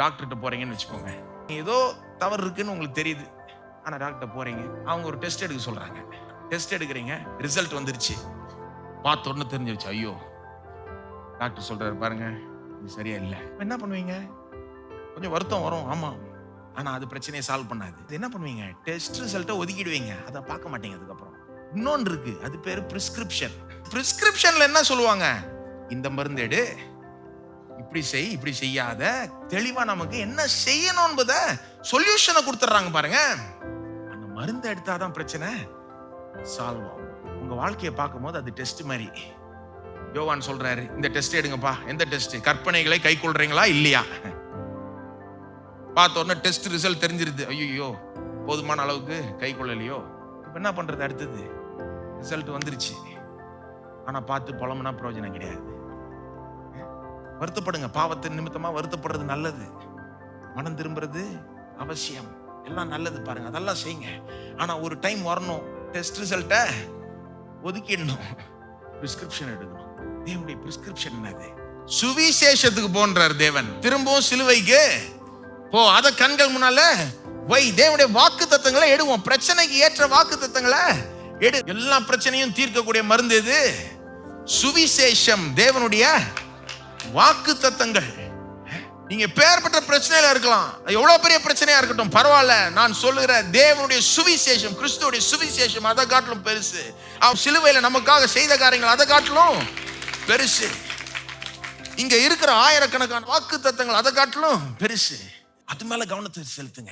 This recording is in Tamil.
டாக்டர்கிட்ட போறீங்கன்னு வச்சுக்கோங்க. ஏதோ தவறு இருக்குன்னு உங்களுக்கு தெரியுது. ஆனால் டாக்டர் போறீங்க. அவங்க ஒரு டெஸ்ட் எடுக்க சொல்றாங்க. டெஸ்ட் எடுக்கிறீங்க. ரிசல்ட் வந்துருச்சு. பார்த்த உடனே தெரிஞ்சிருச்சு. ஐயோ டாக்டர் சொல்றாரு பாருங்க. இது சரியா இல்லை. என்ன பண்ணுவீங்க? கொஞ்சம் வருத்தம் வரும். ஆமாம் ஆனால் அது பிரச்சனையை சால்வ் பண்ணாது. இது என்ன பண்ணுவீங்க? டெஸ்ட் ரிசல்ட்டை ஒதுக்கிடுவீங்க. அதை பார்க்க மாட்டீங்க அதுக்கப்புறம். இன்னொன்று இருக்கு. அது பேர் பிரிஸ்கிரிப்ஷன் ப்ரிஸ்கிரிப்ஷனில் என்ன சொல்லுவாங்க? இந்த மருந்து எடு இப்படி செய் இப்படி செய்யாத. தெளிவா நமக்கு என்ன செய்யணும் என்பத சொல்யூஷனை கொடுத்துட்றாங்க பாருங்க. அந்த மருந்து எடுத்தாதான் பிரச்சனை. சால்வ் ஆகும் உங்க வாழ்க்கையை பார்க்கும்போது அது டெஸ்ட் மாதிரி. யோவான் சொல்றாரு இந்த டெஸ்ட் எடுங்கப்பா. எந்த டெஸ்ட் கற்பனைகளை கை கொள்றீங்களா? இல்லையா? பார்த்த உடனே டெஸ்ட் ரிசல்ட் தெரிஞ்சிருது. ஐயோ போதுமான அளவுக்கு கை கொள்ளலையோ? இப்போ என்ன பண்றது அடுத்தது? ரிசல்ட் வந்துருச்சு. ஆனா பார்த்து புலம்புனா பிரயோஜனம் கிடையாது. வருத்தப்படுங்க. பாவத்தின் நிமித்தமா வருத்தப்படுறது நல்லது. மனம் திரும்புறது அவசியம். எல்லாம் நல்லது பாருங்க. அதெல்லாம் செய்யுங்க. ஆனா ஒரு டைம் வரணும். டெஸ்ட் ரிசல்ட்டை ஒதுக்கிடணும். பிரிஸ்கிரிப்ஷன் எடுக்கணும். தேவனுடைய பிரிஸ்கிரிப்ஷன் என்னது? சுவிசேஷத்துக்கு போன்றார் தேவன். திரும்பவும் சிலுவைக்கு போ. அத கண்கள் முன்னால வை. தேவனுடைய வாக்கு தத்தங்களை எடுவோம். பிரச்சனைக்கு ஏற்ற வாக்கு தத்தங்களை எடு. எல்லா பிரச்சனையும் தீர்க்கக்கூடிய மருந்து எது? சுவிசேஷம். தேவனுடைய வாக்கு தத்தங்கள் நீங்க பெற்ற பிரச்சனையில இருக்கலாம். எவ்வளவு பெரிய பிரச்சனையா இருக்கட்டும் பரவாயில்ல. நான் சொல்லுகிற தேவனுடைய சுவிசேஷம் கிறிஸ்துவோடைய சுவிசேஷம் அதை காட்டிலும் பெருசு. அவன் சிலுவையில நமக்காக செய்த காரியங்கள் அதை காட்டிலும் பெருசு. இங்க இருக்கிற ஆயிரக்கணக்கான வாக்கு தத்தங்கள் அதை காட்டிலும் பெருசு. அது மேல கவனத்தை செலுத்துங்க.